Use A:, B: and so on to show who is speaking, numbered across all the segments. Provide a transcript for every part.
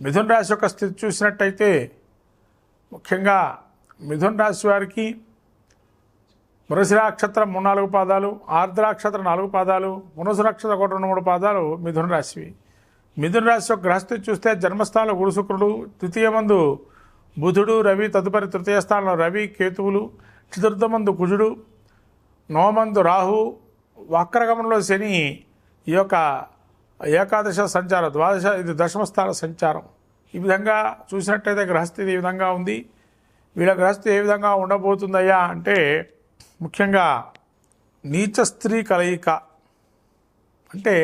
A: మిథున్ రాశి యొక్క స్థితి చూసినట్టయితే ముఖ్యంగా మిథున్ రాశి వారికి మృసి నక్షత్రం మూడు నాలుగు పాదాలు ఆర్ద్ర నక్షత్రం నాలుగు పాదాలు మునసు నక్షత్రం ఒకటి రెండు మూడు పాదాలు మిథున రాశివి. మిథున రాశి యొక్క గ్రహస్థితి చూస్తే జన్మస్థానంలో గురు శుక్రుడు తృతీయ మందు బుధుడు రవి తదుపరి తృతీయ స్థానంలో రవి కేతువులు చతుర్థమందు కుజుడు నవమందు రాహు వక్రగమంలో శని ఈ యొక్క ఏకాదశ సంచారం ద్వాదశ ఇది దశమస్థాన సంచారం. ఈ విధంగా చూసినట్టయితే గ్రహస్థితి ఈ విధంగా ఉంది. వీళ్ళ గ్రహస్థితి ఏ విధంగా ఉండబోతుందయ్యా అంటే ముఖ్యంగా నీచ స్త్రీ కలయిక. అంటే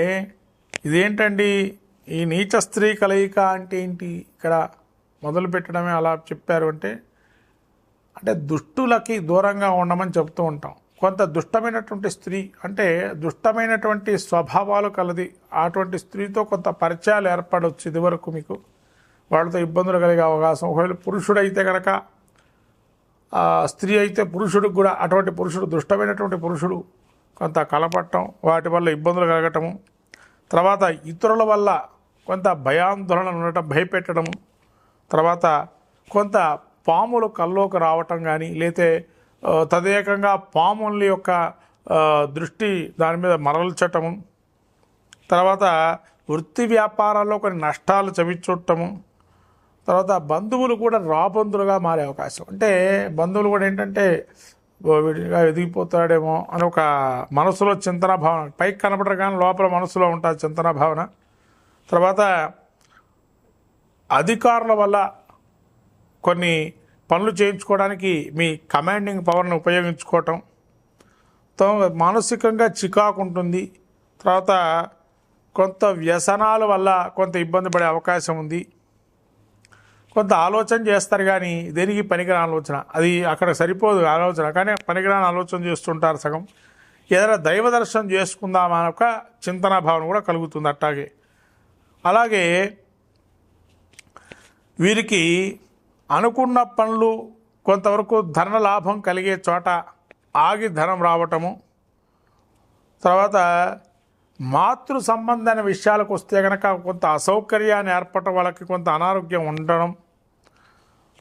A: ఇదేంటండి? ఈ నీచ స్త్రీ కలయిక అంటే ఏంటి? ఇక్కడ మొదలు పెట్టడమే అలా చెప్పారు అంటే అంటే దుష్టులకి దూరంగా ఉండమని చెప్తూ ఉంటాం. కొంత దుష్టమైనటువంటి స్త్రీ అంటే దుష్టమైనటువంటి స్వభావాలు కలది అటువంటి స్త్రీతో కొంత పరిచయాలు ఏర్పడవచ్చు ఇదివరకు మీకు. వాళ్ళతో ఇబ్బందులు కలిగే అవకాశం. ఒకవేళ పురుషుడైతే కనుక స్త్రీ అయితే పురుషుడికి కూడా అటువంటి పురుషుడు దుష్టమైనటువంటి పురుషుడు కొంత కలపట్టం వాటి వల్ల ఇబ్బందులు కలగటము తర్వాత ఇతరుల వల్ల కొంత భయాందోళన ఉండటం భయపెట్టడం తర్వాత కొంత పాములు కల్లోకి రావటం కానీ లేతే తదేకంగా పాముల యొక్క దృష్టి దాని మీద మరల్చటము తర్వాత వృత్తి వ్యాపారాల్లో కొన్ని నష్టాలు చవిచూడటము తర్వాత బంధువులు కూడా రాబంధులుగా మారే అవకాశం. అంటే బంధువులు కూడా ఏంటంటే విడిగా ఎదిగిపోతాడేమో అని ఒక మనసులో చింతన భావన. పైకి కనపడరు కానీ లోపల మనసులో ఉంటుంది చింతన భావన. తర్వాత అధికారుల వల్ల కొన్ని పనులు చేయించుకోవడానికి మీ కమాండింగ్ పవర్ని ఉపయోగించుకోవటం. తో మానసికంగా చికాకు ఉంటుంది తర్వాత కొంత వ్యసనాల వల్ల కొంత ఇబ్బంది పడే అవకాశం ఉంది. కొంత ఆలోచన చేస్తారు కానీ దేనికి పనికిరాని ఆలోచన? అది అక్కడ సరిపోదు ఆలోచన. కానీ పనికిరాని ఆలోచన చేస్తుంటారు సగం. ఏదైనా దైవ దర్శనం చేసుకుందామా ఒక చింతన భావన కూడా కలుగుతుంది అట్టాగే. అలాగే వీరికి అనుకున్న పనులు కొంతవరకు ధన లాభం కలిగే చోట ఆగి ధనం రావటము తర్వాత మాతృ సంబంధమైన విషయాలకు వస్తే కనుక కొంత అసౌకర్యాన్ని ఏర్పడటం వాళ్ళకి కొంత అనారోగ్యం ఉండడం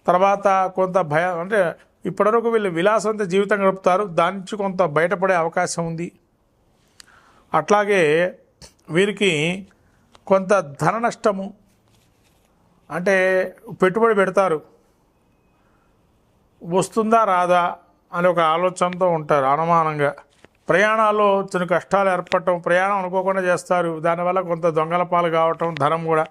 A: తర్వాత కొంత భయం అంటే ఇప్పటివరకు వీళ్ళు విలాసవంత జీవితం గడుపుతారు దాని నుంచి కొంత బయటపడే అవకాశం ఉంది. అట్లాగే వీరికి కొంత ధన నష్టము అంటే పెట్టుబడి పెడతారు. వస్తుందా రాదా అని ఒక ఆలోచనతో ఉంటారు అనుమానంగా. ప్రయాణాల్లో చిన్న కష్టాలు ఏర్పడటం ప్రయాణం అనుకోకుండా చేస్తారు. దానివల్ల కొంత దొంగల పాలు కావటం ధనం కూడా.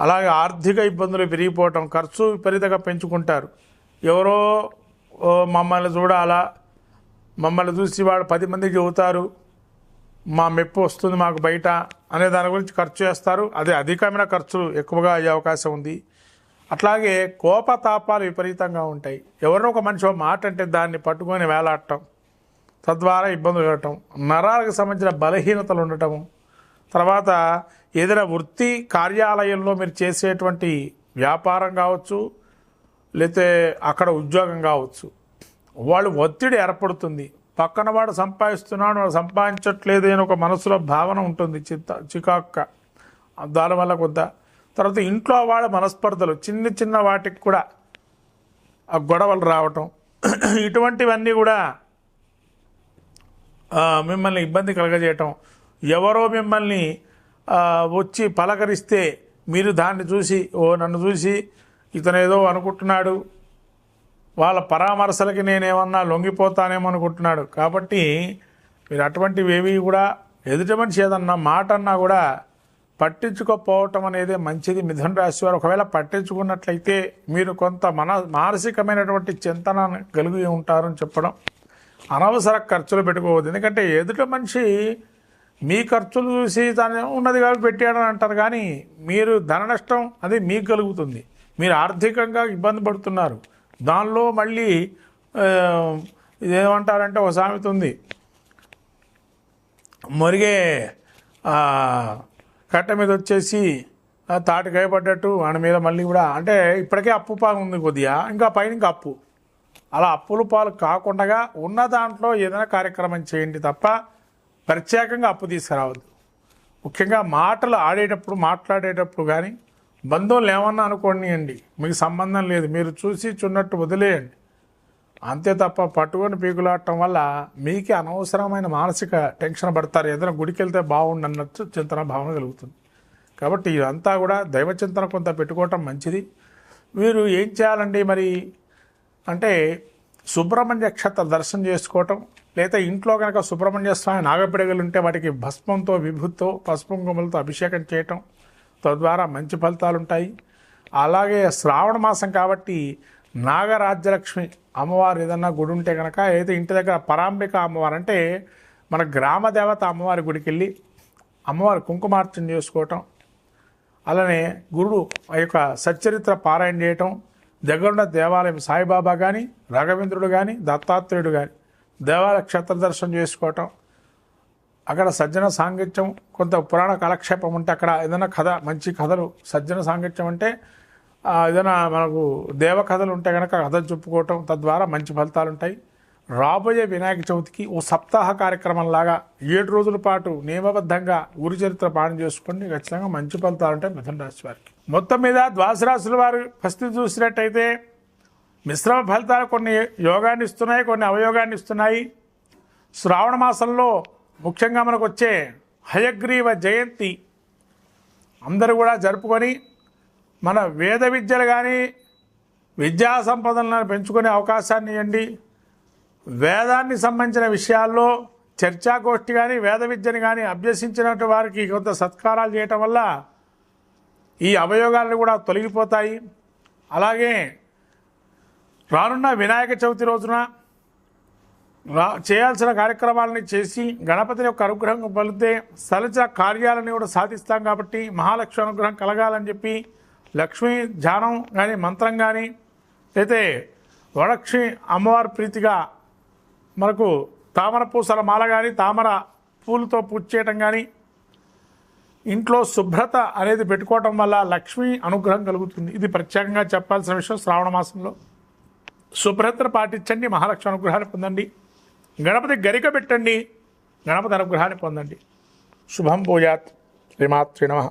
A: అలాగే ఆర్థిక ఇబ్బందులు పెరిగిపోవటం ఖర్చు విపరీతంగా పెంచుకుంటారు. ఎవరో మమ్మల్ని చూడాలా? మమ్మల్ని చూసి వాళ్ళు పది మందికి చెబుతారు మా మెప్పు వస్తుంది మాకు బయట అనే దాని గురించి ఖర్చు చేస్తారు. అదే అధికమైన ఖర్చులు ఎక్కువగా అయ్యే అవకాశం ఉంది. అట్లాగే కోపతాపాలు విపరీతంగా ఉంటాయి. ఎవరినో ఒక మనిషి ఒక మాట అంటే దాన్ని పట్టుకొని వేలాడటం తద్వారా ఇబ్బందులు కలగటం నరాలకు సంబంధించిన బలహీనతలు ఉండటము తర్వాత ఏదైనా వృత్తి కార్యాలయంలో మీరు చేసేటువంటి వ్యాపారం కావచ్చు లేతే అక్కడ ఉద్యోగం కావచ్చు వాళ్ళు ఒత్తిడి ఏర్పడుతుంది. పక్కన వాడు సంపాదిస్తున్నాడు వాడు సంపాదించట్లేదు అని ఒక మనసులో భావన ఉంటుంది చిత్త చికాక్క దానివల్ల కొద్దా తర్వాత ఇంట్లో వాళ్ళ మనస్పర్ధలు చిన్న చిన్న వాటికి కూడా ఆ గొడవలు రావటం ఇటువంటివన్నీ కూడా మిమ్మల్ని ఇబ్బంది కలగజేయటం ఎవరో మిమ్మల్ని వచ్చి పలకరిస్తే మీరు దాన్ని చూసి ఓ నన్ను చూసి ఇతను ఏదో అనుకుంటున్నాడు వాళ్ళ పరామర్శలకి నేనేమన్నా లొంగిపోతానేమో అనుకుంటున్నాడు. కాబట్టి మీరు అటువంటివి ఏవి కూడా ఎదుటి మనిషి ఏదన్నా మాట అన్నా కూడా పట్టించుకోపోవటం అనేది మంచిది. మిథున రాశి వారు ఒకవేళ పట్టించుకున్నట్లయితే మీరు కొంత మన మానసికమైనటువంటి చింతన కలిగి ఉంటారని చెప్పడం అనవసర ఖర్చులు పెట్టుకోవద్దు. ఎందుకంటే ఎదుటి మనిషి మీ ఖర్చులు చూసి తను ఉన్నది కాబట్టి పెట్టాడని అంటారు. కానీ మీరు ధన నష్టం అది మీకు కలుగుతుంది. మీరు ఆర్థికంగా ఇబ్బంది పడుతున్నారు. దానిలో మళ్ళీ ఇదేమంటారంటే ఒక సామెత ఉంది. మురిగే కట్ట మీద వచ్చేసి ఆ, తాటికాయ పడ్డట్టు వాడి మీద మళ్ళీ కూడా అంటే ఇప్పటికే అప్పు పాలు ఉంది కొద్దిగా ఇంకా పైన ఇంకా అప్పు. అలా అప్పుల పాలు కాకుండా ఉన్న దాంట్లో ఏదైనా కార్యక్రమం చేయండి తప్ప ప్రత్యేకంగా అప్పు తీసుకురావద్దు. ముఖ్యంగా మాటలు ఆడేటప్పుడు మాట్లాడేటప్పుడు కానీ బంధువులు ఏమన్నా అండి మీకు సంబంధం లేదు మీరు చూసి చున్నట్టు వదిలేయండి. అంతే తప్ప పట్టుకొని పీకులాడటం వల్ల మీకే అనవసరమైన మానసిక టెన్షన్ పడతారు. ఏదైనా గుడికి వెళ్తే బాగుండు అన్నట్టు చింతన భావన కలుగుతుంది. కాబట్టి ఇదంతా కూడా దైవ చింతన కొంత పెట్టుకోవటం మంచిది. మీరు ఏం చేయాలండి మరి? అంటే సుబ్రహ్మణ్య క్షేత్ర దర్శనం చేసుకోవటం లేదా ఇంట్లో కనుక సుబ్రహ్మణ్య స్వామి నాగపిడగలు ఉంటే వాటికి భస్మంతో విభూతితో పసుపు కుంకుమలతో అభిషేకం చేయటం తద్వారా మంచి ఫలితాలు ఉంటాయి అలాగే శ్రావణ మాసం కాబట్టి నాగరాజ్యలక్ష్మి అమ్మవారు ఏదన్నా గుడి ఉంటే కనుక అయితే ఇంటి దగ్గర పరాంబిక అమ్మవారు అంటే మన గ్రామ దేవత అమ్మవారి గుడికి వెళ్ళి అమ్మవారి కుంకుమార్చన చేసుకోవటం అలానే గురుడు ఆ యొక్క సచ్చరిత్ర పారాయణ చేయటం దగ్గరున్న దేవాలయం సాయిబాబా కానీ రాఘవేంద్రుడు కానీ దత్తాత్రేయుడు కానీ దేవాలయ క్షేత్ర దర్శనం చేసుకోవటం అక్కడ సజ్జన సాంగత్యం కొంత పురాణ కాలక్షేపం ఉంటే అక్కడ ఏదైనా కథ మంచి కథలు సజ్జన సాంగత్యం అంటే ఏదైనా మనకు దేవకథలు ఉంటే కనుక కథలు చెప్పుకోవటం తద్వారా మంచి ఫలితాలు ఉంటాయి రాబోయే వినాయక చవితికి ఓ సప్తాహ కార్యక్రమం లాగా ఏడు రోజుల పాటు నియమబద్ధంగా ఊరి చరిత్ర పాఠం చేసుకోండి ఖచ్చితంగా మంచి ఫలితాలు ఉంటాయి మిథున రాశి వారికి. మొత్తం మీద ద్వాదశ రాశుల వారి పరిస్థితి చూసినట్టయితే మిశ్రమ ఫలితాలు కొన్ని యోగాన్ని ఇస్తున్నాయి కొన్ని అవయోగాన్ని ఇస్తున్నాయి. శ్రావణ మాసంలో ముఖ్యంగా మనకు వచ్చే హయగ్రీవ జయంతి అందరూ కూడా జరుపుకొని మన వేద విద్యలు కానీ విద్యా సంపదలను పెంచుకునే అవకాశాన్ని ఇవ్వండి. వేదాన్ని సంబంధించిన విషయాల్లో చర్చాగోష్ఠి కానీ వేద విద్యను కానీ అభ్యసించినట్టు వారికి కొంత సత్కారాలు చేయటం వల్ల ఈ అవయోగాలు కూడా తొలగిపోతాయి. అలాగే రానున్న వినాయక చవితి రోజున చేయాల్సిన కార్యక్రమాలని చేసి గణపతి యొక్క అనుగ్రహం పొందితే సలచ కార్యాలని కూడా సాధిస్తాం కాబట్టి మహాలక్ష్మి అనుగ్రహం కలగాలని చెప్పి లక్ష్మీ ధ్యానం కానీ మంత్రం కానీ అయితే వరలక్ష్మి అమ్మవారి ప్రీతిగా మనకు తామర పూసల మాల కానీ తామర పూలతో పూజ చేయటం కానీ ఇంట్లో శుభ్రత అనేది పెట్టుకోవటం వల్ల లక్ష్మీ అనుగ్రహం కలుగుతుంది. ఇది ప్రత్యేకంగా చెప్పాల్సిన విషయం శ్రావణ మాసంలో. శుభ్రతను పాటించండి మహాలక్ష్మి అనుగ్రహాన్ని పొందండి. గణపతి గరిక పెట్టండి గణపతి అనుగ్రహాన్ని పొందండి. శుభం భూయాత్. శ్రీమాత్రి నమ.